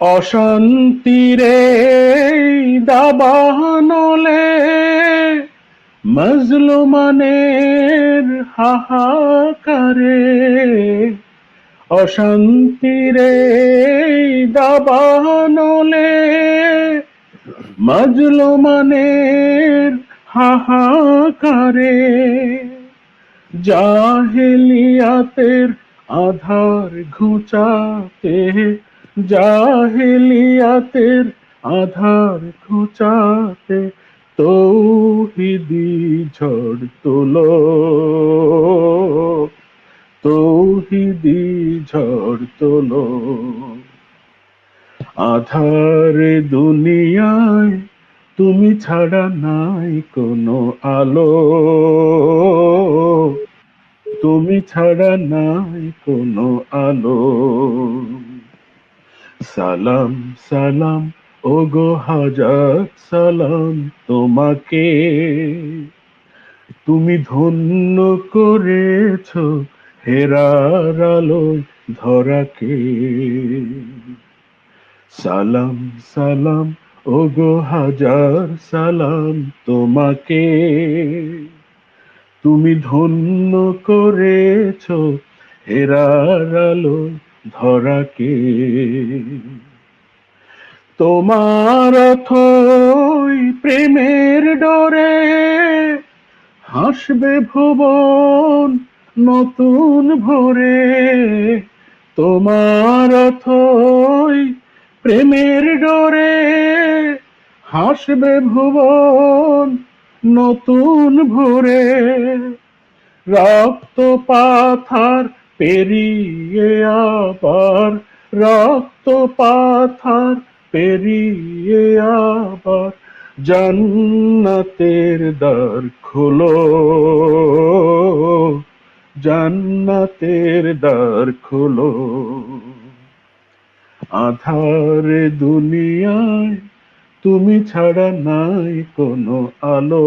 অশান্তিরে দাবানলে মজলুমানের হাহাকারে। অশান্তিরে দাবানলে মজলুমানের হাহাকারে। জাহেলিয়াতের আধার ঘুচাতে জাহেলিয়াতের আধার ঘুচাতে তৌহিদি ঝড় তোলো। তৌহিদি ঝড় তোলো। আধার দুনিয়ায় তুমি ছাড়া নাই কোনো আলো। তুমি ছাড়া নাই কোনো আলো। সালাম সালাম ও গো হাজার সালাম তোমাকে। তুমি ধন্য করেছ হেরার আলোয় ধরাকে। সালাম সালাম ও গো হাজার সালাম তোমাকে। তুমি ধন্য করেছ হেরার আলো ধরাকে। তোমার অথই প্রেমের ডরে হাসবে ভুবন নতুন ভোরে। তোমার অথই প্রেমের ডরে হাসবে ভুবন নতুন ভোরে। রক্ত পাথার পেরিয়ে আবার রক্ত পাথার, পেরিয়ে আবার জান্নাতের দ্বার খোলো। জান্নাতের দ্বার খোলো। আধার দুনিয়ায় তুমি ছাড়া নাই কোনো আলো।